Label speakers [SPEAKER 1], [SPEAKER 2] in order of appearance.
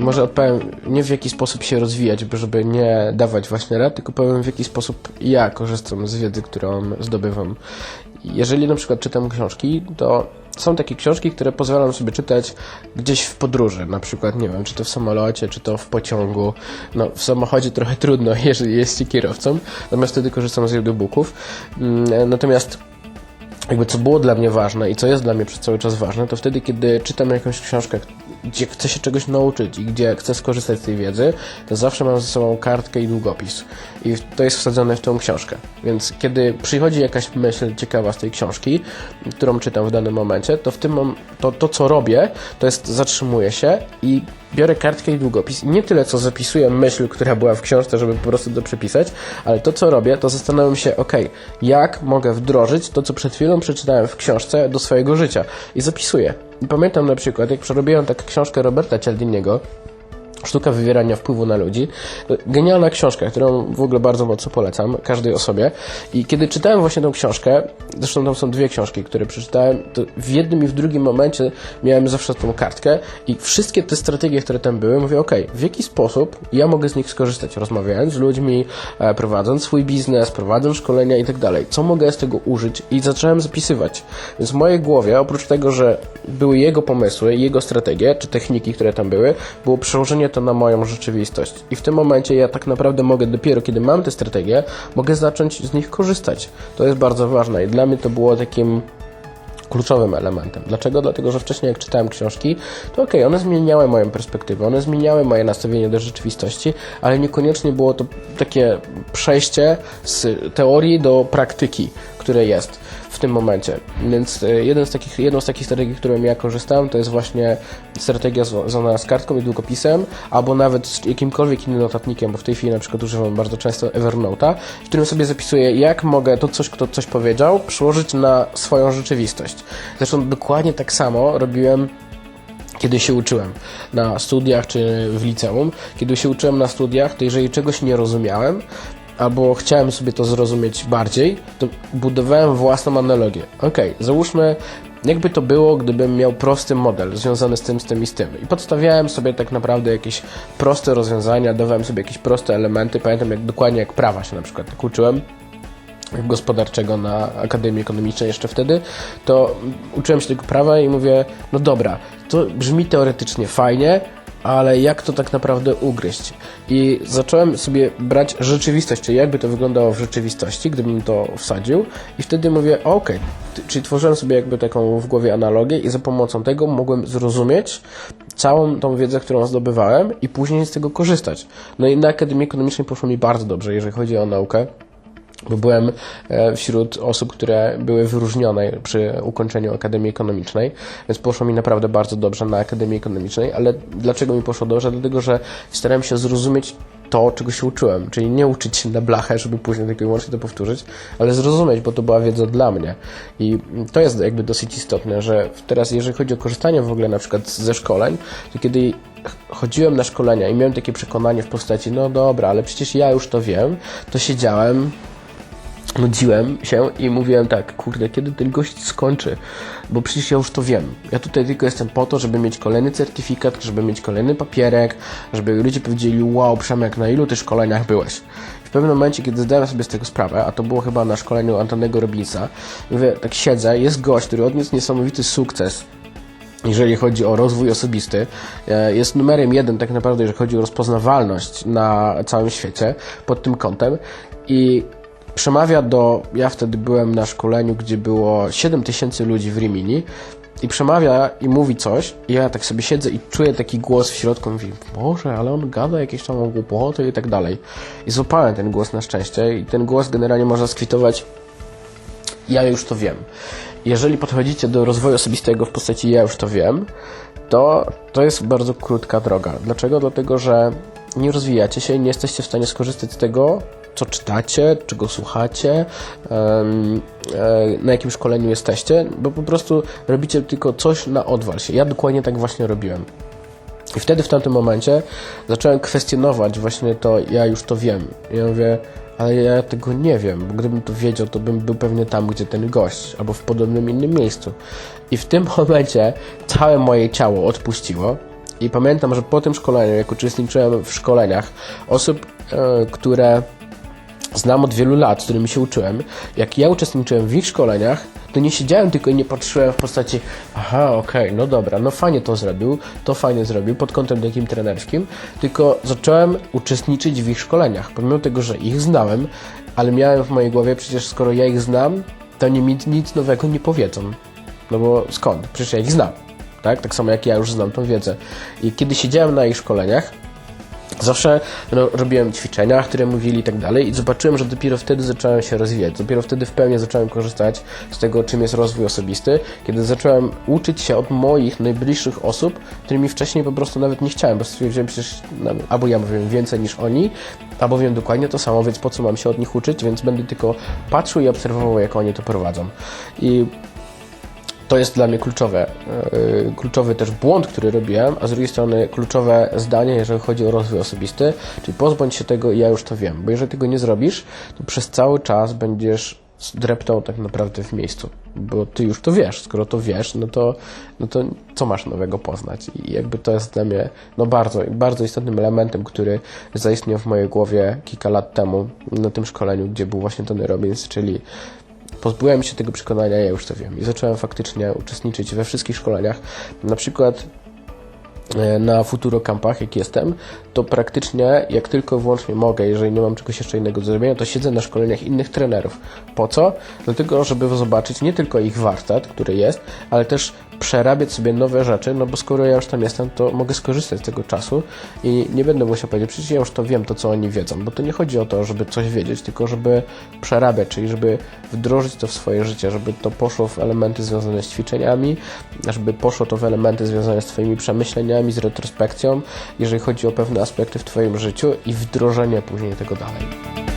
[SPEAKER 1] może odpowiem nie w jaki sposób się rozwijać, żeby nie dawać właśnie rad, tylko powiem w jaki sposób ja korzystam z wiedzy, którą zdobywam. Jeżeli na przykład czytam książki, to są takie książki, które pozwalam sobie czytać gdzieś w podróży, na przykład, nie wiem, czy to w samolocie, czy to w pociągu. No, w samochodzie trochę trudno, jeżeli jest kierowcą, natomiast wtedy korzystam z audiobooków. Mm, Natomiast jakby co było dla mnie ważne i co jest dla mnie przez cały czas ważne, to wtedy, kiedy czytam jakąś książkę, gdzie chcę się czegoś nauczyć i gdzie chcę skorzystać z tej wiedzy, to zawsze mam ze sobą kartkę i długopis. I to jest wsadzone w tą książkę. Więc kiedy przychodzi jakaś myśl ciekawa z tej książki, którą czytam w danym momencie, to w tym mom- to, to co robię, to jest zatrzymuję się i biorę kartkę i długopis i nie tyle co zapisuję myśl, która była w książce, żeby po prostu to przepisać, ale to co robię, to zastanawiam się, ok, jak mogę wdrożyć to, co przed chwilą przeczytałem w książce do swojego życia i zapisuję. I pamiętam na przykład, jak przerobiłem taką książkę Roberta Cialdiniego, Sztuka wywierania wpływu na ludzi. Genialna książka, którą w ogóle bardzo mocno polecam każdej osobie. I kiedy czytałem właśnie tą książkę, zresztą tam są dwie książki, które przeczytałem, to w jednym i w drugim momencie miałem zawsze tą kartkę i wszystkie te strategie, które tam były, mówię, ok, w jaki sposób ja mogę z nich skorzystać, rozmawiając z ludźmi, e, prowadząc swój biznes, prowadząc szkolenia i tak dalej. Co mogę z tego użyć? I zacząłem zapisywać. Więc w mojej głowie, oprócz tego, że były jego pomysły, jego strategie, czy techniki, które tam były, było przełożenie to na moją rzeczywistość. I w tym momencie ja tak naprawdę mogę, dopiero kiedy mam te strategie, mogę zacząć z nich korzystać. To jest bardzo ważne i dla mnie to było takim kluczowym elementem. Dlaczego? Dlatego, że wcześniej jak czytałem książki, to okej, one zmieniały moją perspektywę, one zmieniały moje nastawienie do rzeczywistości, ale niekoniecznie było to takie przejście z teorii do praktyki, które jest w tym momencie. Więc e, jeden z takich, jedną z takich strategii, którą ja korzystałem, to jest właśnie strategia związana z kartką i długopisem, albo nawet z jakimkolwiek innym notatnikiem, bo w tej chwili na przykład używam bardzo często Evernote'a, w którym sobie zapisuję, jak mogę to coś, kto coś powiedział, przełożyć na swoją rzeczywistość. Zresztą dokładnie tak samo robiłem kiedy się uczyłem na studiach czy w liceum. Kiedy się uczyłem na studiach, to jeżeli czegoś nie rozumiałem, albo chciałem sobie to zrozumieć bardziej, to budowałem własną analogię. Okej, załóżmy, jakby to było, gdybym miał prosty model związany z tym, z tym i z tym. I podstawiałem sobie tak naprawdę jakieś proste rozwiązania, dawałem sobie jakieś proste elementy. Pamiętam jak dokładnie jak prawa się na przykład tak uczyłem gospodarczego na Akademii Ekonomicznej jeszcze wtedy, to uczyłem się tego prawa i mówię, no dobra, to brzmi teoretycznie fajnie, ale jak to tak naprawdę ugryźć? I zacząłem sobie brać rzeczywistość, czyli jakby to wyglądało w rzeczywistości, gdybym to wsadził i wtedy mówię, ty- czyli tworzyłem sobie jakby taką w głowie analogię i za pomocą tego mogłem zrozumieć całą tą wiedzę, którą zdobywałem i później z tego korzystać. No i na Akademii Ekonomicznej poszło mi bardzo dobrze, jeżeli chodzi o naukę bo byłem e, wśród osób, które były wyróżnione przy ukończeniu Akademii Ekonomicznej, więc poszło mi naprawdę bardzo dobrze na Akademii Ekonomicznej, ale dlaczego mi poszło dobrze? Dlatego, że starałem się zrozumieć to, czego się uczyłem, czyli nie uczyć się na blachę, żeby później tylko i wyłącznie to powtórzyć, ale zrozumieć, bo to była wiedza dla mnie. I to jest jakby dosyć istotne, że teraz jeżeli chodzi o korzystanie w ogóle na przykład ze szkoleń, to kiedy chodziłem na szkolenia i miałem takie przekonanie w postaci, no dobra, ale przecież ja już to wiem, to siedziałem, nudziłem się i mówiłem tak, kurde, kiedy ten gość skończy, bo przecież ja już to wiem. Ja tutaj tylko jestem po to, żeby mieć kolejny certyfikat, żeby mieć kolejny papierek, żeby ludzie powiedzieli, wow, Przemek, na ilu ty szkoleniach byłeś? W pewnym momencie, kiedy zdałem sobie z tego sprawę, a to było chyba na szkoleniu Antonego Robinsa, mówię, tak siedzę, jest gość, który odniósł niesamowity sukces jeżeli chodzi o rozwój osobisty, e, jest numerem jeden tak naprawdę, jeżeli chodzi o rozpoznawalność na całym świecie pod tym kątem i przemawia do, ja wtedy byłem na szkoleniu, gdzie było 7 tysięcy ludzi w Rimini i przemawia i mówi coś i ja tak sobie siedzę i czuję taki głos w środku, mówię, Boże, ale on gada jakieś tam głupoty i tak dalej. I złapałem ten głos na szczęście i ten głos generalnie można skwitować ja już to wiem. Jeżeli podchodzicie do rozwoju osobistego w postaci ja już to wiem, to to jest bardzo krótka droga. Dlaczego? Dlatego, że nie rozwijacie się i nie jesteście w stanie skorzystać z tego, co czytacie, czego słuchacie, e, na jakim szkoleniu jesteście, bo po prostu robicie tylko coś na odwal się. Ja dokładnie tak właśnie robiłem. I wtedy w tamtym momencie zacząłem kwestionować właśnie to, ja już to wiem. I ja mówię, ale ja tego nie wiem, bo gdybym to wiedział, to bym był pewnie tam, gdzie ten gość, albo w podobnym innym miejscu. I w tym momencie całe moje ciało odpuściło I pamiętam, że po tym szkoleniu, jak uczestniczyłem w szkoleniach osób, e, które znam od wielu lat, z którymi się uczyłem, jak ja uczestniczyłem w ich szkoleniach, to nie siedziałem tylko i nie patrzyłem w postaci aha, okej, no dobra, no fajnie to zrobił, to fajnie zrobił pod kątem takim trenerskim, tylko zacząłem uczestniczyć w ich szkoleniach, pomimo tego, że ich znałem, ale miałem w mojej głowie, przecież skoro ja ich znam, to oni mi nic nowego nie powiedzą. No bo skąd? Przecież ja ich znam. Tak? Tak samo jak ja już znam tą wiedzę. I kiedy siedziałem na ich szkoleniach, Zawsze no, robiłem ćwiczenia, które mówili i tak dalej i zobaczyłem, że dopiero wtedy zacząłem się rozwijać. Dopiero wtedy w pełni zacząłem korzystać z tego, czym jest rozwój osobisty, kiedy zacząłem uczyć się od moich najbliższych osób, którymi wcześniej po prostu nawet nie chciałem, bo stwierdziłem przecież no, albo ja wiem więcej niż oni, albo wiem dokładnie to samo, więc po co mam się od nich uczyć, więc będę tylko patrzył i obserwował, jak oni to prowadzą. I to jest dla mnie kluczowe. Yy, kluczowy też błąd, który robiłem, a z drugiej strony kluczowe zdanie, jeżeli chodzi o rozwój osobisty, czyli pozbądź się tego, ja już to wiem, bo jeżeli tego nie zrobisz, to przez cały czas będziesz dreptał tak naprawdę w miejscu, bo ty już to wiesz. Skoro to wiesz, no to, no to co masz nowego poznać? I jakby to jest dla mnie no bardzo, bardzo istotnym elementem, który zaistniał w mojej głowie kilka lat temu na tym szkoleniu, gdzie był właśnie Tony Robbins, czyli pozbyłem się tego przekonania, ja już to wiem. I zacząłem faktycznie uczestniczyć we wszystkich szkoleniach. Na przykład e, na Futuro Campach, jak jestem, to praktycznie jak tylko wyłącznie mogę, jeżeli nie mam czegoś jeszcze innego do zrobienia, to siedzę na szkoleniach innych trenerów. Po co? Dlatego, żeby zobaczyć nie tylko ich warsztat, który jest, ale też przerabiać sobie nowe rzeczy, no bo skoro ja już tam jestem, to mogę skorzystać z tego czasu i nie będę musiał powiedzieć, przecież ja już to wiem, to co oni wiedzą, bo to nie chodzi o to, żeby coś wiedzieć, tylko żeby przerabiać, czyli żeby wdrożyć to w swoje życie, żeby to poszło w elementy związane z ćwiczeniami, żeby poszło to w elementy związane z Twoimi przemyśleniami, z retrospekcją, jeżeli chodzi o pewne aspekty w Twoim życiu i wdrożenie później tego dalej.